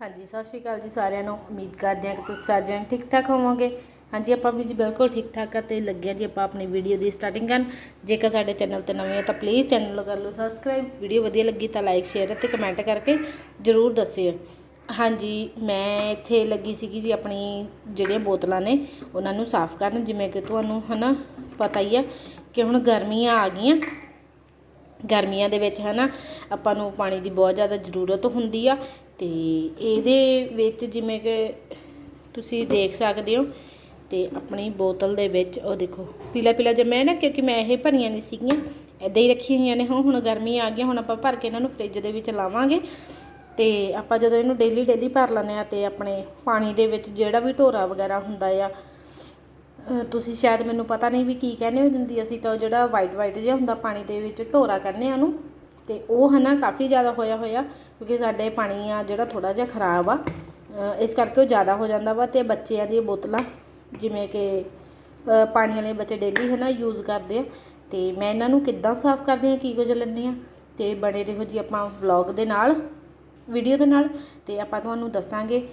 ਹਾਂਜੀ, ਸਤਿ ਸ਼੍ਰੀ ਅਕਾਲ ਜੀ ਸਾਰਿਆਂ ਨੂੰ। ਉਮੀਦ ਕਰਦੇ ਹਾਂ ਕਿ ਤੁਸੀਂ ਸਾਰੇ ਜਣੇ ਠੀਕ ਠਾਕ ਹੋਵੋਗੇ। ਹਾਂਜੀ, ਆਪਾਂ ਵੀ ਜੀ ਬਿਲਕੁਲ ਠੀਕ ਠਾਕ ਆ ਤੇ ਲੱਗੇ ਹਾਂ ਜੀ ਆਪਾਂ ਆਪਣੀ ਵੀਡੀਓ ਦੀ ਸਟਾਰਟਿੰਗ ਕਰਨ। ਜੇਕਰ ਸਾਡੇ ਚੈਨਲ ਤੇ ਨਵੇਂ ਆ ਤਾਂ ਪਲੀਜ਼ ਚੈਨਲ ਨੂੰ ਕਰ ਲਓ ਸਬਸਕ੍ਰਾਈਬ ਵੀਡੀਓ ਵਧੀਆ ਲੱਗੀ ਤਾਂ ਲਾਈਕ ਸ਼ੇਅਰ ਅਤੇ ਕਮੈਂਟ ਕਰਕੇ ਜਰੂਰ ਦੱਸਿਓ। ਹਾਂਜੀ, ਮੈਂ ਇੱਥੇ ਲੱਗੀ ਸੀਗੀ ਜੀ ਆਪਣੀ ਜਿਹੜੀਆਂ ਬੋਤਲਾਂ ਨੇ, ਉਹਨਾਂ ਨੂੰ ਸਾਫ਼ ਕਰਨ। ਜਿਵੇਂ ਕਿ ਤੁਹਾਨੂੰ ਹਨਾ ਪਤਾ ਹੀ ਆ ਕਿ ਹੁਣ ਗਰਮੀਆਂ ਆ ਗਈਆਂ। ਗਰਮੀਆਂ ਦੇ ਵਿੱਚ ਹਨਾ ਆਪਾਂ ਨੂੰ ਪਾਣੀ ਦੀ ਬਹੁਤ ਜ਼ਿਆਦਾ ਜ਼ਰੂਰਤ ਹੁੰਦੀ ਆ ਤੇ ਇਹਦੇ ਵਿੱਚ ਜਿਵੇਂ ਕਿ ਤੁਸੀਂ ਦੇਖ ਸਕਦੇ ਹੋ ਤੇ ਆਪਣੀ ਬੋਤਲ ਦੇ ਵਿੱਚ, ਉਹ ਦੇਖੋ, ਪੀਲਾ ਪੀਲਾ ਜਿਹਾ ਮੈਂ ਨਾ, ਕਿਉਂਕਿ ਮੈਂ ਇਹ ਭਰੀਆਂ ਨਹੀਂ ਸੀਗੀਆਂ ਇਦਾਂ ਹੀ ਰੱਖੀਆਂ ਹੋਈਆਂ ਨੇ, ਹੁਣ ਹੁਣ ਗਰਮੀ ਆ ਗਈ ਹੁਣ ਆਪਾਂ ਭਰ ਕੇ ਇਹਨਾਂ ਨੂੰ ਫ੍ਰਿਜ ਦੇ ਵਿੱਚ ਲਾਵਾਂਗੇ। ਤੇ ਆਪਾਂ ਜਦੋਂ ਇਹਨੂੰ ਡੇਲੀ ਡੇਲੀ ਭਰ ਲੈਂਦੇ ਆ ਤੇ ਆਪਣੇ ਪਾਣੀ ਦੇ ਵਿੱਚ ਜਿਹੜਾ ਵੀ ਢੋਰਾ ਵਗੈਰਾ ਹੁੰਦਾ ਆ ਤੁਸੀਂ ਸ਼ਾਇਦ ਮੈਨੂੰ ਪਤਾ ਨਹੀਂ ਵੀ ਕੀ ਕਹਿੰਦੇ ਹੋ ਦਿੰਦੀ ਅਸੀਂ ਤਾਂ ਉਹ ਜਿਹੜਾ ਵਾਈਟ ਵਾਈਟ ਜਿਹਾ ਹੁੰਦਾ ਪਾਣੀ ਦੇ ਵਿੱਚ ਢੋਰਾ ਕਹਿੰਦੇ ਆ ਉਹਨੂੰ, ਤੇ ਉਹ ਹਨਾ ਕਾਫੀ ਜ਼ਿਆਦਾ ਹੋਇਆ ਹੋਇਆ। ਕਿਉਂਕਿ ਸਾਡੇ ਪਾਣੀ ਆ ਜਿਹੜਾ ਥੋੜਾ ਜਿਹਾ ਖਰਾਬ ਆ ਇਸ ਕਰਕੇ ਉਹ ਜ਼ਿਆਦਾ ਹੋ ਜਾਂਦਾ ਵਾ ਤੇ ਬੱਚਿਆਂ ਦੀ ਬੋਤਲਾਂ, ਜਿਵੇਂ ਕਿ ਪਾਣੀ ਵਾਲੇ ਬੱਚੇ ਡੇਲੀ ਹੈ ਨਾ ਯੂਜ਼ ਕਰਦੇ ਆ, ਤੇ ਮੈਂ ਇਹਨਾਂ ਨੂੰ ਕਿੱਦਾਂ ਸਾਫ਼ ਕਰਦੀ ਆ, ਕੀ ਕੁਝ ਲੈਂਦੀ ਆ, ਤੇ ਬਣੇ ਰਹੋ ਜੀ ਆਪਾਂ ਵਲੌਗ ਦੇ ਨਾਲ ਵੀਡੀਓ ਦੇ ਨਾਲ, ਤੇ ਆਪਾਂ ਤੁਹਾਨੂੰ ਦੱਸਾਂਗੇ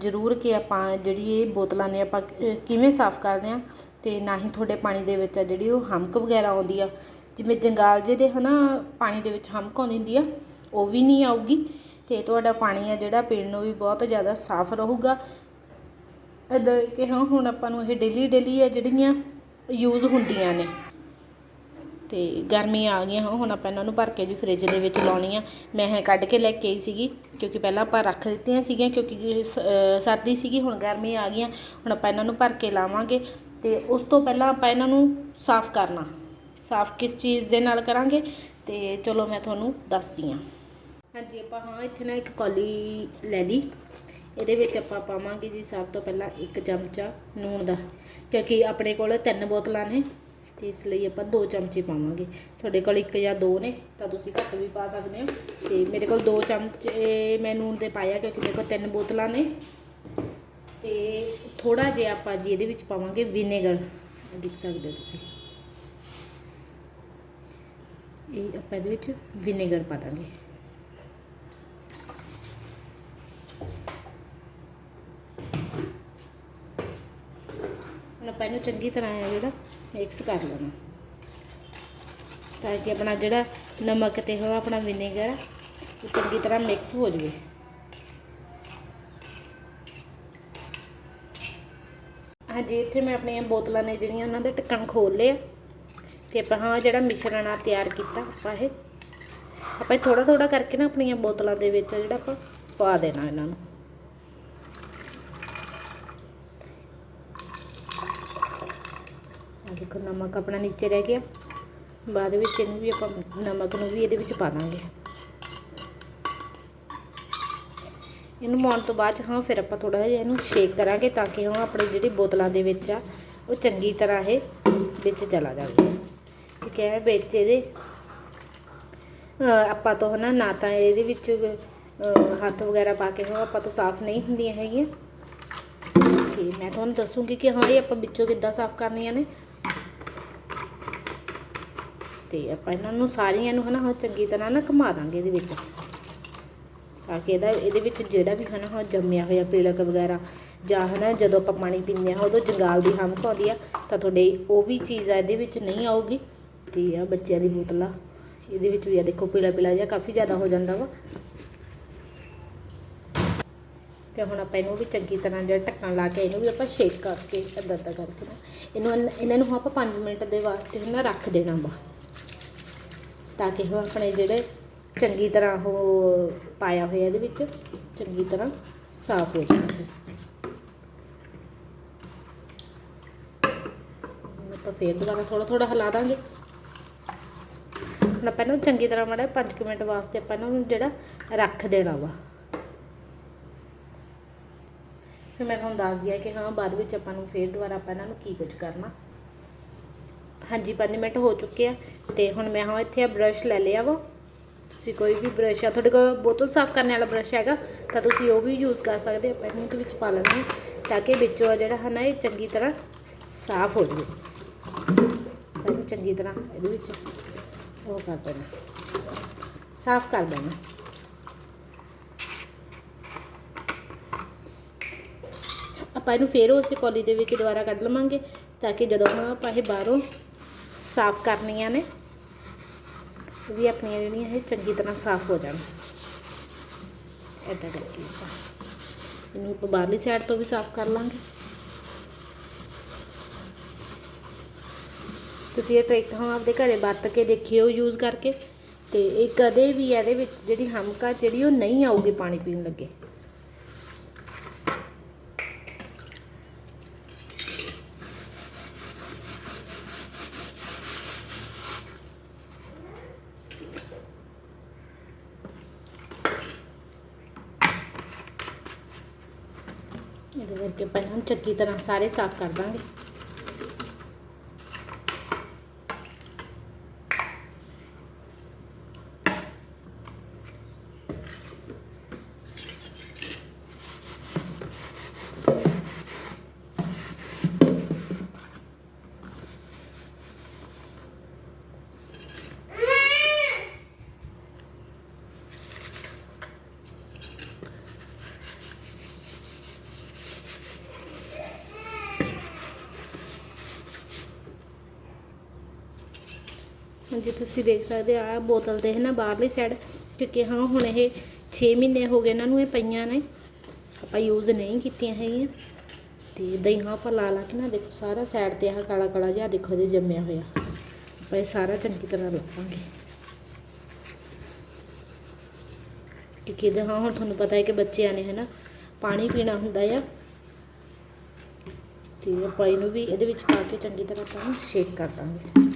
ਜ਼ਰੂਰ ਕਿ ਆਪਾਂ ਜਿਹੜੀ ਇਹ ਬੋਤਲਾਂ ਨੇ ਆਪਾਂ ਕਿਵੇਂ ਸਾਫ਼ ਕਰਦੇ ਆ, ਤੇ ਨਾ ਹੀ ਤੁਹਾਡੇ ਪਾਣੀ ਦੇ ਵਿੱਚ ਆ ਜਿਹੜੀ ਉਹ ਹਮਕ ਵਗੈਰਾ ਆਉਂਦੀ ਆ, ਜਿਵੇਂ ਜੰਗਾਲ ਜੇ ਦੇ ਹਨਾ ਪਾਣੀ ਦੇ ਵਿੱਚ ਹਮਕ ਆਉਂਦੀ ਹੁੰਦੀ ਆ ਉਹ ਵੀ ਨਹੀਂ ਆਊਗੀ ਤੇ ਤੁਹਾਡਾ ਪਾਣੀ ਆ ਜਿਹੜਾ ਪੀਣ ਨੂੰ ਵੀ ਬਹੁਤ ਜ਼ਿਆਦਾ ਸਾਫ਼ ਰਹੂਗਾ। ਇਦਾਂ ਕਿ ਹਾਂ, ਹੁਣ ਆਪਾਂ ਨੂੰ ਇਹ ਡੇਲੀ ਡੇਲੀ ਆ ਜਿਹੜੀਆਂ ਯੂਜ਼ ਹੁੰਦੀਆਂ ਨੇ। ਤੇ ਗਰਮੀਆਂ ਆ ਗਈਆਂ ਹੁਣ ਆਪਾਂ ਇਹਨਾਂ ਨੂੰ ਭਰ ਕੇ ਜੀ ਫ੍ਰਿਜ ਦੇ ਵਿੱਚ ਲਾਉਣੀ ਆ। ਮੈਂ ਇਹ ਕੱਢ ਕੇ ਲੈ ਕੇ ਆਈ ਸੀਗੀ, ਕਿਉਂਕਿ ਪਹਿਲਾਂ ਆਪਾਂ ਰੱਖ ਦਿੱਤੀਆਂ ਸੀਗੀਆਂ, ਕਿਉਂਕਿ ਸਰਦੀ ਸੀਗੀ, ਹੁਣ ਗਰਮੀ ਆ ਗਈਆਂ। ਹੁਣ ਆਪਾਂ ਇਹਨਾਂ ਨੂੰ ਭਰ ਕੇ ਲਾਵਾਂਗੇ ਤੇ ਉਸ ਤੋਂ ਪਹਿਲਾਂ ਆਪਾਂ ਇਹਨਾਂ ਨੂੰ ਸਾਫ਼ ਕਰਨਾ। ਸਾਫ਼ ਕਿਸ ਚੀਜ਼ ਦੇ ਨਾਲ ਕਰਾਂਗੇ? ਤੇ ਚਲੋ ਮੈਂ ਤੁਹਾਨੂੰ ਦੱਸਦੀ ਹਾਂ। ਹਾਂਜੀ, ਆਪਾਂ ਹਾਂ, ਇੱਥੇ ਨਾ ਇੱਕ ਕੌਲੀ ਲੈ ਲਈ। ਇਹਦੇ ਵਿੱਚ ਆਪਾਂ ਪਾਵਾਂਗੇ ਜੀ ਸਭ ਤੋਂ ਪਹਿਲਾਂ ਇੱਕ ਚਮਚਾ ਨੂਣ ਦਾ, ਕਿਉਂਕਿ ਆਪਣੇ ਕੋਲ ਤਿੰਨ ਬੋਤਲਾਂ ਨੇ, ਤੇ ਇਸ ਲਈ ਆਪਾਂ ਦੋ ਚਮਚੇ ਪਾਵਾਂਗੇ। ਤੁਹਾਡੇ ਕੋਲ ਇੱਕ ਜਾਂ ਦੋ ਨੇ, ਤਾਂ ਤੁਸੀਂ ਘੱਟ ਵੀ ਪਾ ਸਕਦੇ ਹੋ। ਤੇ ਮੇਰੇ ਕੋਲ ਦੋ ਚਮਚੇ, ਮੈਂ ਨੂਣ ਦੇ ਪਾਇਆ, ਕਿਉਂਕਿ ਮੇਰੇ ਕੋਲ ਤਿੰਨ ਬੋਤਲਾਂ ਨੇ। ਤੇ ਥੋੜਾ ਜਿਹਾ ਆਪਾਂ ਜੀ ਇਹਦੇ ਵਿੱਚ ਪਾਵਾਂਗੇ ਵਿਨੇਗਰ। ਦੇਖ ਸਕਦੇ ਹੋ ਤੁਸੀਂ। ਇਹ ਆਪਾਂ ਇਹਦੇ ਵਿੱਚ ਵਿਨੇਗਰ ਪਾ ਦਾਂਗੇ। ਹੁਣ ਆਪਾਂ ਇਹਨੂੰ ਚੰਗੀ ਤਰ੍ਹਾਂ ਆ ਜਿਹੜਾ ਮਿਕਸ ਕਰ ਲੈਣਾ। ਤਾਂ ਕਿ ਆਪਣਾ ਜਿਹੜਾ ਨਮਕ ਤੇ ਹੋ ਆਪਣਾ ਵਿਨੇਗਰ ਉਹ ਚੰਗੀ ਤਰ੍ਹਾਂ ਮਿਕਸ ਹੋ ਜਾਵੇ। ਹਾਂਜੀ, ਇੱਥੇ ਮੈਂ ਆਪਣੀਆਂ ਬੋਤਲਾਂ ਨੇ ਜਿਹੜੀਆਂ ਉਹਨਾਂ ਦੇ ਢੱਕਣ ਖੋਲ ਲਏ ਤੇ ਆਪਾਂ ਹਾਂ ਜਿਹੜਾ ਮਿਸ਼ਰਣ ਆ ਤਿਆਰ ਕੀਤਾ ਆਪਾਂ ਇਹ। ਆਪਾਂ ਥੋੜਾ ਥੋੜਾ ਕਰਕੇ ਨਾ ਆਪਣੀਆਂ ਬੋਤਲਾਂ ਦੇ ਵਿੱਚ ਜਿਹੜਾ ਆਪਾਂ ਪਾ ਦੇਣਾ ਇਹਨਾਂ ਨੂੰ। ਆ ਦੇਖੋ, ਨਮਕ ਆਪਣਾ ਨੀਚੇ ਰਹਿ ਗਿਆ। ਬਾਅਦ ਵਿੱਚ ਇਹਨੂੰ ਵੀ ਆਪਾਂ ਨਮਕ ਨੂੰ ਵੀ ਇਹਦੇ ਵਿੱਚ ਪਾ ਦਾਂਗੇ। ਇਹਨੂੰ ਪਾਉਣ ਤੋਂ ਬਾਅਦ 'ਚ, ਹਾਂ, ਫਿਰ ਆਪਾਂ ਥੋੜਾ ਜਿਹਾ ਇਹਨੂੰ ਸ਼ੇਕ ਕਰਾਂਗੇ ਤਾਂ ਕਿ ਹਾਂ ਆਪਣੇ ਜਿਹੜੀ ਬੋਤਲਾਂ ਦੇ ਵਿੱਚ ਆ, ਉਹ ਚੰਗੀ ਤਰ੍ਹਾਂ ਇਹ ਵਿੱਚ ਚਲਾ ਜਾਵੇ। ਠੀਕ ਹੈ ਵਿੱਚ ਇਹਦੇ ਆਪਾਂ ਤੋਂ ਹਨਾ, ਨਾ ਤਾਂ ਇਹਦੇ ਵਿੱਚ ਹੱਥ ਵਗੈਰਾ ਪਾ ਕੇ ਹਾਂ ਆਪਾਂ ਤੋਂ ਸਾਫ਼ ਨਹੀਂ ਹੁੰਦੀਆਂ ਹੈਗੀਆਂ। ਤੇ ਮੈਂ ਤੁਹਾਨੂੰ ਦੱਸੂਗੀ ਕਿ ਹਾਂ ਇਹ ਆਪਾਂ ਵਿੱਚੋਂ ਕਿੱਦਾਂ ਸਾਫ਼ ਕਰਨੀਆਂ ਨੇ। ਤੇ ਆਪਾਂ ਇਹਨਾਂ ਨੂੰ ਸਾਰੀਆਂ ਨੂੰ ਹਨਾ ਹਾਂ ਚੰਗੀ ਤਰ੍ਹਾਂ ਨਾ ਘੁਮਾ ਦਾਂਗੇ ਇਹਦੇ ਵਿੱਚ। ਤਾਂ ਕਿ ਇਹਦਾ ਇਹਦੇ ਵਿੱਚ ਜਿਹੜਾ ਵੀ ਹਨਾ ਹਾਂ ਜੰਮਿਆ ਹੋਇਆ ਪੀੜਕ ਵਗੈਰਾ ਜਾਂ ਹਨਾ ਜਦੋਂ ਆਪਾਂ ਪਾਣੀ ਪੀਂਦੇ ਹਾਂ ਉਦੋਂ ਜੰਗਾਲ ਦੀ ਹਮਕ ਆਉਂਦੀ ਆ, ਤਾਂ ਤੁਹਾਡੇ ਉਹ ਵੀ ਚੀਜ਼ ਆ ਇਹਦੇ ਵਿੱਚ ਨਹੀਂ ਆਊਗੀ। ਤੇ ਆ ਬੱਚਿਆਂ ਦੀ ਬੋਤਲਾਂ, ਇਹਦੇ ਵਿੱਚ ਵੀ ਆ ਦੇਖੋ ਪੀਲਾ ਪੀਲਾ ਜਿਹਾ ਕਾਫੀ ਜ਼ਿਆਦਾ ਹੋ ਜਾਂਦਾ ਵਾ। ਤੇ ਹੁਣ ਆਪਾਂ ਇਹਨੂੰ ਵੀ ਚੰਗੀ ਤਰ੍ਹਾਂ ਜਿਹੜਾ ਢੱਕਣ ਲਾ ਕੇ ਇਹਨੂੰ ਵੀ ਆਪਾਂ ਸ਼ੇਕ ਕਰਕੇ ਅੱਧਾ ਅੱਧਾ ਕਰਕੇ ਨਾ, ਇਹਨੂੰ ਇਹਨਾਂ ਨੂੰ ਆਪਾਂ 5 ਮਿੰਟ ਦੇ ਵਾਸਤੇ ਨਾ ਰੱਖ ਦੇਣਾ ਵਾ। ਤਾਂ ਕਿ ਉਹ ਆਪਣੇ ਜਿਹੜੇ ਚੰਗੀ ਤਰ੍ਹਾਂ ਉਹ ਪਾਇਆ ਹੋਇਆ ਇਹਦੇ ਵਿੱਚ, ਚੰਗੀ ਤਰ੍ਹਾਂ ਸਾਫ਼ ਹੋ ਜਾਵੇ ਆਪਾਂ ਫੇਰ ਦੁਬਾਰਾ ਥੋੜਾ ਥੋੜਾ ਹਿਲਾ ਦਾਂਗੇ। ਹੁਣ ਆਪਾਂ ਇਹਨੂੰ ਚੰਗੀ ਤਰ੍ਹਾਂ ਮਾੜਾ 5 ਮਿੰਟ ਵਾਸਤੇ ਆਪਾਂ ਇਹਨੂੰ ਜਿਹੜਾ ਰੱਖ ਦੇਣਾ ਵਾ। ਫਿਰ ਮੈਂ ਤੁਹਾਨੂੰ ਦੱਸ ਦਿਆ ਕਿ ਹਾਂ, ਬਾਅਦ ਵਿੱਚ ਆਪਾਂ ਨੂੰ ਫੇਰ ਦੁਬਾਰਾ ਆਪਾਂ ਇਹਨਾਂ ਨੂੰ ਕੀ ਕੁਝ ਕਰਨਾ। ਹਾਂਜੀ 5 ਮਿੰਟ ਹੋ ਚੁੱਕੇ ਆ ਤੇ ਹੁਣ ਮੈਂ ਹਾਂ ਇੱਥੇ ਆ ਬ੍ਰਸ਼ ਲੈ ਲਿਆ ਵਾ। ਤੁਸੀਂ ਕੋਈ ਵੀ ਬ੍ਰਸ਼ ਆ, ਤੁਹਾਡੇ ਕੋਲ ਬੋਤਲ ਸਾਫ਼ ਕਰਨ ਵਾਲਾ ਬ੍ਰਸ਼ ਹੈਗਾ, ਤਾਂ ਤੁਸੀਂ ਉਹ ਵੀ ਯੂਜ਼ ਕਰ ਸਕਦੇ ਆਪਾਂ ਇਹਨੂੰ ਵਿੱਚ ਪਾ ਲੈਣਾ ਹੈ ਤਾਂ ਕਿ ਵਿੱਚੋਂ ਆ ਜਿਹੜਾ ਹੈ ਨਾ ਇਹ ਚੰਗੀ ਤਰ੍ਹਾਂ ਸਾਫ਼ ਹੋ ਜਾਵੇ। ਇਹਨੂੰ ਚੰਗੀ ਤਰ੍ਹਾਂ ਇਹਦੇ ਵਿੱਚ ਉਹ ਕਰ ਦੇਣਾ। ਸਾਫ਼ ਕਰ ਦੇਣਾ। ਆਪਾਂ ਇਹਨੂੰ ਫੇਰ ਉਸੇ ਕੌਲੀ ਦੇ ਵਿੱਚ ਦੁਬਾਰਾ ਕੱਢ ਲਵਾਂਗੇ ਤਾਂ ਕਿ ਜਦੋਂ ਹੁਣ ਆਪਾਂ ਇਹ ਬਾਹਰੋਂ ਸਾਫ਼ ਕਰਨੀਆਂ ਨੇ ਵੀ ਆਪਣੀਆਂ ਜਿਹੜੀਆਂ ਇਹ ਚੰਗੀ ਤਰ੍ਹਾਂ ਸਾਫ਼ ਹੋ ਜਾਣ। ਇੱਦਾਂ ਕਰਕੇ ਆਪਾਂ ਇਹਨੂੰ ਆਪਾਂ ਬਾਹਰਲੀ ਸਾਈਡ ਤੋਂ ਵੀ ਸਾਫ਼ ਕਰ ਲਾਂਗੇ। ਤੁਸੀਂ ਇਹ ਟ੍ਰਿਕ ਹਾਂ ਆਪਦੇ ਘਰੇ ਵਰਤ ਕੇ ਦੇਖਿਓ ਯੂਜ਼ ਕਰਕੇ ਤੇ ਇਹ ਕਦੇ ਵੀ ਇਹਦੇ ਵਿੱਚ ਜਿਹੜੀ ਹਮਕਾ ਜਿਹੜੀ ਉਹ ਨਹੀਂ ਆਊਗੀ ਪਾਣੀ ਪੀਣ ਲੱਗੇ। ਇਹਦੇ ਕਰਕੇ ਪਹਿਲਾਂ हम ਚੰਗੀ ਤਰ੍ਹਾਂ ਸਾਰੇ ਸਾਫ਼ ਕਰ ਦਾਂਗੇ। ਜੇ ਤੁਸੀਂ ਦੇਖ ਸਕਦੇ ਆ, ਆਹ ਬੋਤਲ 'ਤੇ ਹੈ ਨਾ ਬਾਹਰਲੀ ਸਾਈਡ ਕਿਉਂਕਿ ਹਾਂ, ਹੁਣ ਇਹ 6 ਮਹੀਨੇ ਹੋ ਗਏ ਇਹਨਾਂ ਨੂੰ ਇਹ ਪਈਆਂ ਨੇ। ਆਪਾਂ ਯੂਜ਼ ਨਹੀਂ ਕੀਤੀਆਂ ਹੈਗੀਆਂ। ਤੇ ਇਦਾਂ ਆਪਾਂ ਲਾ ਲਾ ਕੇ ਨਾ ਦੇਖੋ, ਸਾਰਾ ਸਾਈਡ ਤੇ ਆਹ ਕਾਲਾ ਕਾਲਾ ਜਿਹਾ ਦੇਖੋ ਜੇ ਜੰਮਿਆ ਹੋਇਆ। ਆਪਾਂ ਇਹ ਸਾਰਾ ਚੰਗੀ ਤਰ੍ਹਾਂ ਲਾਵਾਂਗੇ। ਕਿਉਂਕਿ ਇਹਦੇ ਹਾਂ, ਹੁਣ ਤੁਹਾਨੂੰ ਪਤਾ ਹੈ ਕਿ ਬੱਚਿਆਂ ਨੇ ਹੈ ਨਾ, ਪਾਣੀ ਪੀਣਾ ਹੁੰਦਾ ਆ। ਤੇ ਆਪਾਂ ਇਹਨੂੰ ਵੀ ਇਹਦੇ ਵਿੱਚ ਪਾ ਕੇ ਚੰਗੀ ਤਰ੍ਹਾਂ ਆਪਾਂ ਨੂੰ ਸ਼ੇਕ ਕਰ ਦਾਂਗੇ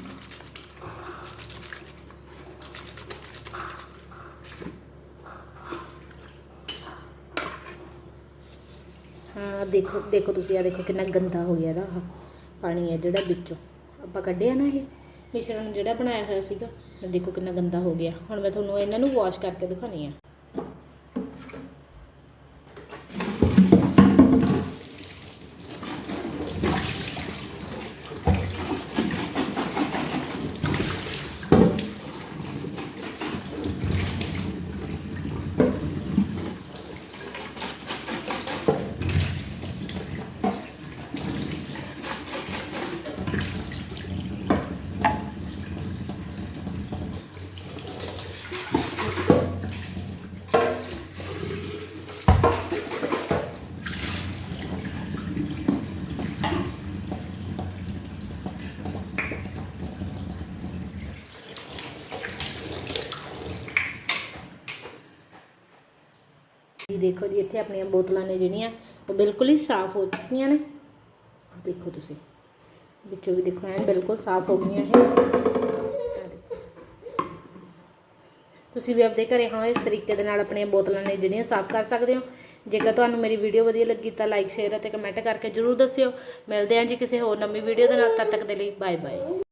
ਹਾਂ ਦੇਖੋ ਦੇਖੋ ਤੁਸੀਂ ਆ ਦੇਖੋ ਕਿੰਨਾ ਗੰਦਾ ਹੋ ਗਿਆ ਇਹਦਾ ਆਹ ਪਾਣੀ ਹੈ ਜਿਹੜਾ ਵਿੱਚੋਂ। ਆਪਾਂ ਕੱਢਿਆ ਨਾ ਇਹ, ਮਿਸ਼ਰਣ ਜਿਹੜਾ ਬਣਾਇਆ ਹੋਇਆ ਸੀਗਾ ਇਹ ਦੇਖੋ ਕਿੰਨਾ ਗੰਦਾ ਹੋ ਗਿਆ। ਹੁਣ ਮੈਂ ਤੁਹਾਨੂੰ ਇਹਨਾਂ ਨੂੰ ਵਾਸ਼ ਕਰਕੇ ਦਿਖਾਉਣੀ ਆ ਜੀ ਦੇਖੋ ਜੀ, ਇੱਥੇ ਆਪਣੀਆਂ ਬੋਤਲਾਂ ਨੇ ਜਿਹੜੀਆਂ, ਉਹ ਬਿਲਕੁਲ ਹੀ ਸਾਫ਼ ਹੋ ਚੁੱਕੀਆਂ ਨੇ। ਦੇਖੋ ਤੁਸੀਂ, ਵਿੱਚੋਂ ਵੀ ਦੇਖੋ, ਐਨ ਬਿਲਕੁਲ ਸਾਫ਼ ਹੋ ਗਈਆਂ ਇਹ। ਤੁਸੀਂ ਵੀ ਆਪਦੇ ਘਰੇ, ਹਾਂ, ਇਸ ਤਰੀਕੇ ਦੇ ਨਾਲ ਆਪਣੀਆਂ ਬੋਤਲਾਂ ਨੇ ਜਿਹੜੀਆਂ ਸਾਫ਼ ਕਰ ਸਕਦੇ ਹੋ। ਜੇਕਰ ਤੁਹਾਨੂੰ ਮੇਰੀ ਵੀਡੀਓ ਵਧੀਆ ਲੱਗੀ, ਤਾਂ ਲਾਈਕ, ਸ਼ੇਅਰ ਅਤੇ ਕਮੈਂਟ ਕਰਕੇ ਜਰੂਰ ਦੱਸਿਓ। ਮਿਲਦੇ ਹਾਂ ਜੀ ਕਿਸੇ ਹੋਰ ਨਵੀਂ ਵੀਡੀਓ ਦੇ ਨਾਲ, ਤਦ ਤੱਕ ਦੇ ਲਈ ਬਾਏ ਬਾਏ